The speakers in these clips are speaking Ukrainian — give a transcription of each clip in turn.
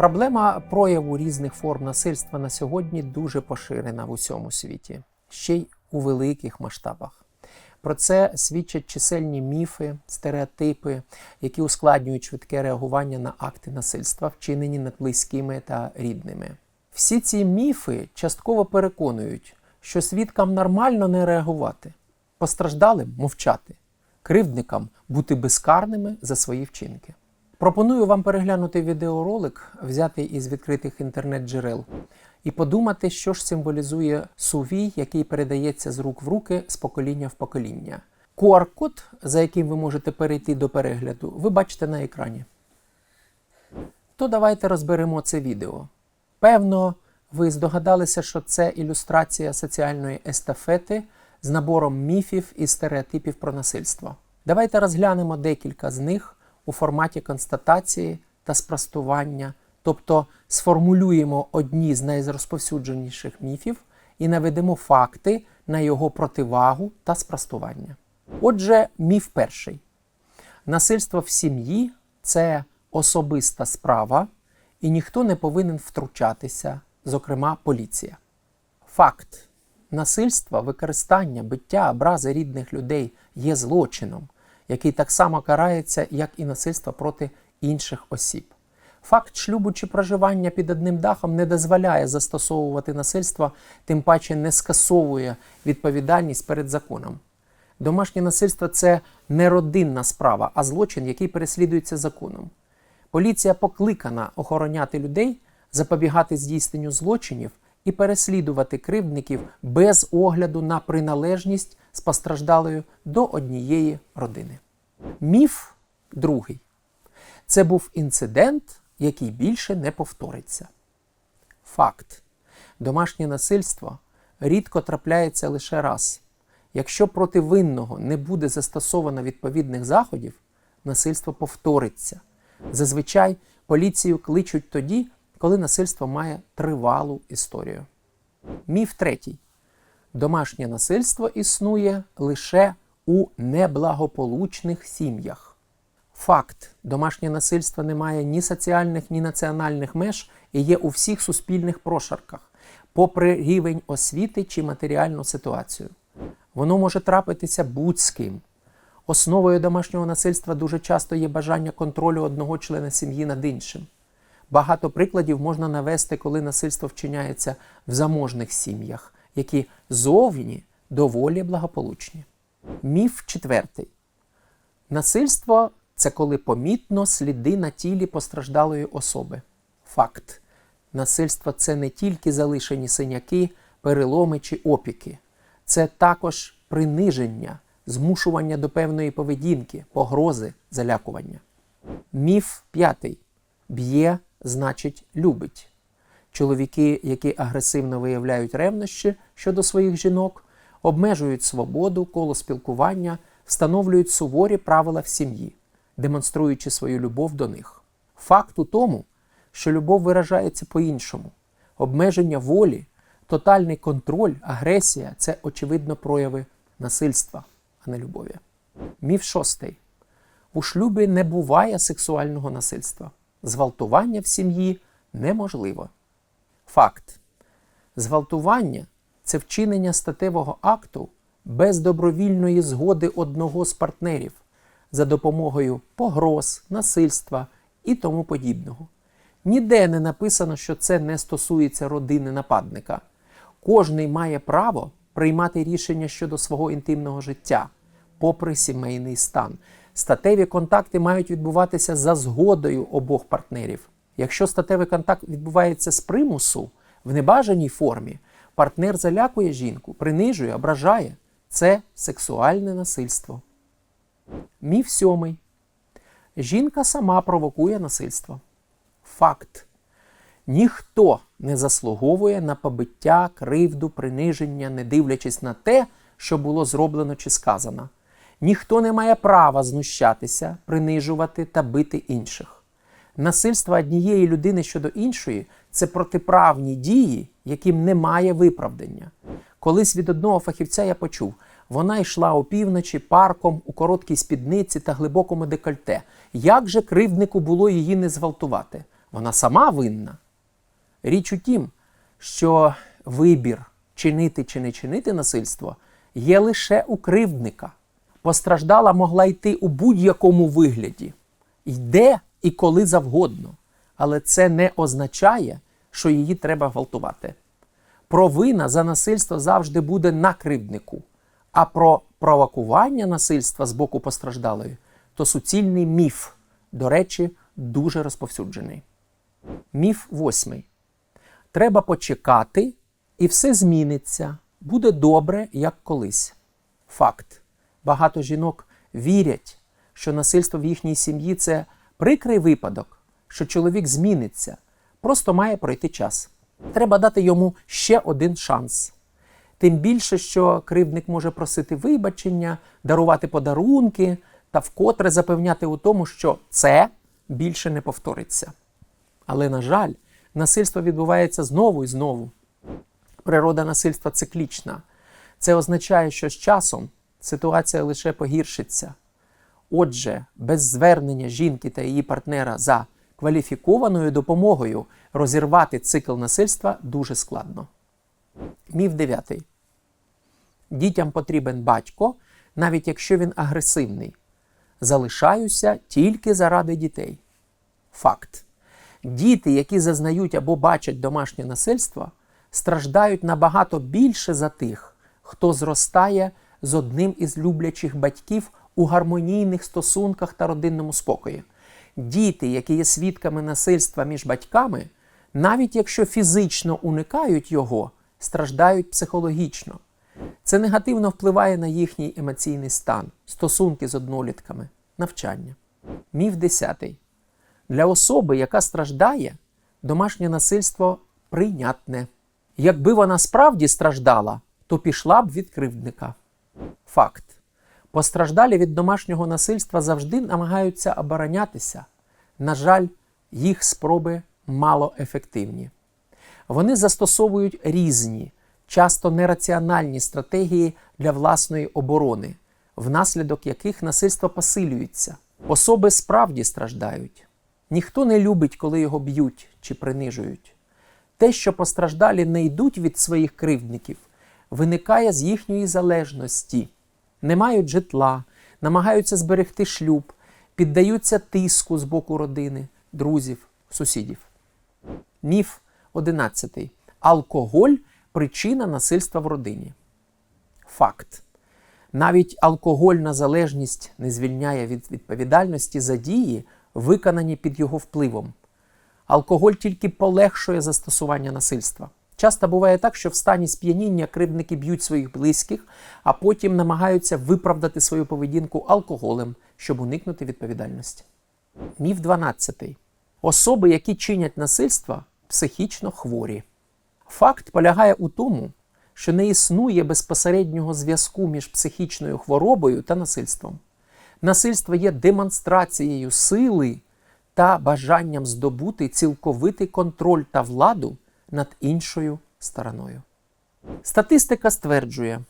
Проблема прояву різних форм насильства на сьогодні дуже поширена в усьому світі, ще й у великих масштабах. Про це свідчать чисельні міфи, стереотипи, які ускладнюють швидке реагування на акти насильства, вчинені над близькими та рідними. Всі ці міфи частково переконують, що свідкам нормально не реагувати, постраждалим мовчати, кривдникам бути безкарними за свої вчинки. Пропоную вам переглянути відеоролик, взятий із відкритих інтернет-джерел, і подумати, що ж символізує сувій, який передається з рук в руки з покоління в покоління. QR-код, за яким ви можете перейти до перегляду, ви бачите на екрані. То давайте розберемо це відео. Певно, ви здогадалися, що це ілюстрація соціальної естафети з набором міфів і стереотипів про насильство. Давайте розглянемо декілька з них у форматі констатації та спростування, тобто сформулюємо одні з найрозповсюдженіших міфів і наведемо факти на його противагу та спростування. Отже, міф перший. Насильство в сім'ї це особиста справа, і ніхто не повинен втручатися, зокрема поліція. Факт. Насильство, використання, биття, образи рідних людей є злочином, який так само карається, як і насильство проти інших осіб. Факт шлюбу чи проживання під одним дахом не дозволяє застосовувати насильство, тим паче не скасовує відповідальність перед законом. Домашнє насильство це не родинна справа, а злочин, який переслідується законом. Поліція покликана охороняти людей, запобігати здійсненню злочинів і переслідувати кривдників без огляду на приналежність з постраждалою до однієї родини. Міф другий. Це був інцидент, який більше не повториться. Факт. Домашнє насильство рідко трапляється лише раз. Якщо проти винного не буде застосовано відповідних заходів, насильство повториться. Зазвичай поліцію кличуть тоді, коли насильство має тривалу історію. Міф третій. Домашнє насильство існує лише у неблагополучних сім'ях. Факт: домашнє насильство не має ні соціальних, ні національних меж і є у всіх суспільних прошарках, попри рівень освіти чи матеріальну ситуацію. Воно може трапитися будь-з ким. Основою домашнього насильства дуже часто є бажання контролю одного члена сім'ї над іншим. Багато прикладів можна навести, коли насильство вчиняється в заможних сім'ях, які зовні доволі благополучні. Міф четвертий. Насильство це коли помітно сліди на тілі постраждалої особи. Факт. Насильство це не тільки залишені синяки, переломи чи опіки, це також приниження, змушування до певної поведінки, погрози, залякування. Міф п'ятий. Б'є значить любить. Чоловіки, які агресивно виявляють ревнощі щодо своїх жінок, обмежують свободу, коло спілкування, встановлюють суворі правила в сім'ї, демонструючи свою любов до них. Факт у тому, що любов виражається по-іншому. Обмеження волі, тотальний контроль, агресія це очевидно прояви насильства, а не любові. Міф шостий. У шлюбі не буває сексуального насильства. Зґвалтування в сім'ї неможливо. Факт. Зґвалтування це вчинення статевого акту без добровільної згоди одного з партнерів за допомогою погроз, насильства і тому подібного. Ніде не написано, що це не стосується родини нападника. Кожний має право приймати рішення щодо свого інтимного життя, попри сімейний стан. Статеві контакти мають відбуватися за згодою обох партнерів. Якщо статевий контакт відбувається з примусу в небажаній формі, партнер залякує жінку, принижує, ображає. Це сексуальне насильство. Міф сьомий. Жінка сама провокує насильство. Факт. Ніхто не заслуговує на побиття, кривду, приниження, не дивлячись на те, що було зроблено чи сказано. Ніхто не має права знущатися, принижувати та бити інших. Насильство однієї людини щодо іншої це протиправні дії, яким немає виправдання. Колись від одного фахівця я почув, вона йшла опівночі парком у короткій спідниці та глибокому декольте. Як же кривднику було її не зґвалтувати? Вона сама винна. Річ у тім, що вибір чинити чи не чинити насильство є лише у кривдника. Постраждала могла йти у будь-якому вигляді, йде і коли завгодно. Але це не означає, що її треба гвалтувати. Провина за насильство завжди буде на кривднику, а про провокування насильства з боку постраждалої то суцільний міф, до речі, дуже розповсюджений. Міф восьмий. Треба почекати, і все зміниться. Буде добре, як колись. Факт. Багато жінок вірять, що насильство в їхній сім'ї це прикрий випадок, що чоловік зміниться, просто має пройти час. Треба дати йому ще один шанс. Тим більше, що кривдник може просити вибачення, дарувати подарунки та вкотре запевняти у тому, що це більше не повториться. Але, на жаль, насильство відбувається знову і знову. Природа насильства циклічна. Це означає, що з часом ситуація лише погіршиться. Отже, без звернення жінки та її партнера за кваліфікованою допомогою розірвати цикл насильства дуже складно. Міф дев'ятий. Дітям потрібен батько, навіть якщо він агресивний. Залишаюся тільки заради дітей. Факт. Діти, які зазнають або бачать домашнє насильство, страждають набагато більше за тих, хто зростає з одним із люблячих батьків у гармонійних стосунках та родинному спокої. Діти, які є свідками насильства між батьками, навіть якщо фізично уникають його, страждають психологічно. Це негативно впливає на їхній емоційний стан, стосунки з однолітками, навчання. Міф 10. Для особи, яка страждає, домашнє насильство прийнятне. Якби вона справді страждала, то пішла б від кривдника. Факт. Постраждалі від домашнього насильства завжди намагаються оборонятися. На жаль, їх спроби малоефективні. Вони застосовують різні, часто нераціональні стратегії для власної оборони, внаслідок яких насильство посилюється. Особи справді страждають. Ніхто не любить, коли його б'ють чи принижують. Те, що постраждалі не йдуть від своїх кривдників, виникає з їхньої залежності, не мають житла, намагаються зберегти шлюб, піддаються тиску з боку родини, друзів, сусідів. Міф 11. Алкоголь причина насильства в родині. Факт. Навіть алкогольна залежність не звільняє від відповідальності за дії, виконані під його впливом. Алкоголь тільки полегшує застосування насильства. Часто буває так, що в стані сп'яніння кривдники б'ють своїх близьких, а потім намагаються виправдати свою поведінку алкоголем, щоб уникнути відповідальності. Міф 12. Особи, які чинять насильство, психічно хворі. Факт полягає у тому, що не існує безпосереднього зв'язку між психічною хворобою та насильством. Насильство є демонстрацією сили та бажанням здобути цілковитий контроль та владу над іншою стороною. Статистика стверджує,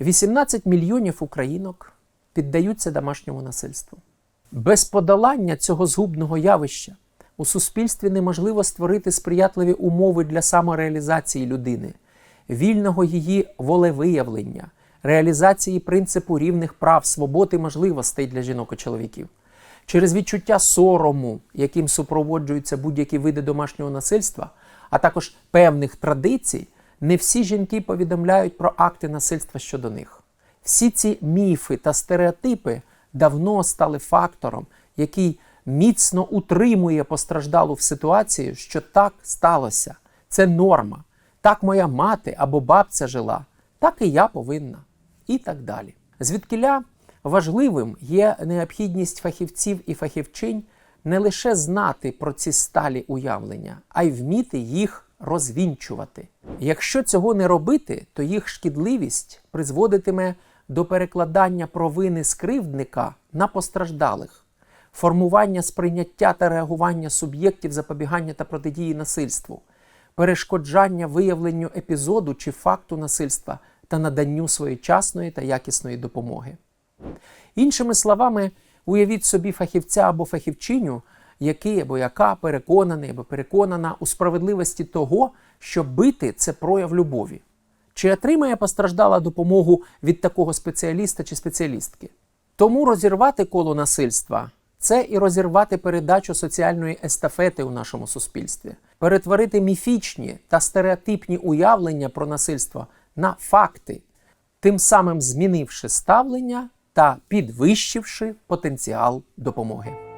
18 мільйонів українок піддаються домашньому насильству. Без подолання цього згубного явища у суспільстві неможливо створити сприятливі умови для самореалізації людини, вільного її волевиявлення, реалізації принципу рівних прав, свобод і можливостей для жінок і чоловіків. Через відчуття сорому, яким супроводжуються будь-які види домашнього насильства, а також певних традицій, не всі жінки повідомляють про акти насильства щодо них. Всі ці міфи та стереотипи давно стали фактором, який міцно утримує постраждалу в ситуації, що так сталося. Це норма. Так моя мати або бабця жила, так і я повинна. І так далі. Звідкиля важливим є необхідність фахівців і фахівчинь не лише знати про ці сталі уявлення, а й вміти їх розвінчувати. Якщо цього не робити, то їх шкідливість призводитиме до перекладання провини скривдника на постраждалих, формування сприйняття та реагування суб'єктів запобігання та протидії насильству, перешкоджання виявленню епізоду чи факту насильства та наданню своєчасної та якісної допомоги. Іншими словами, уявіть собі фахівця або фахівчиню, який або яка переконаний або переконана у справедливості того, що бити це прояв любові. Чи отримає постраждала допомогу від такого спеціаліста чи спеціалістки? Тому розірвати коло насильства це і розірвати передачу соціальної естафети у нашому суспільстві, перетворити міфічні та стереотипні уявлення про насильство на факти, тим самим змінивши ставлення та підвищивши потенціал допомоги.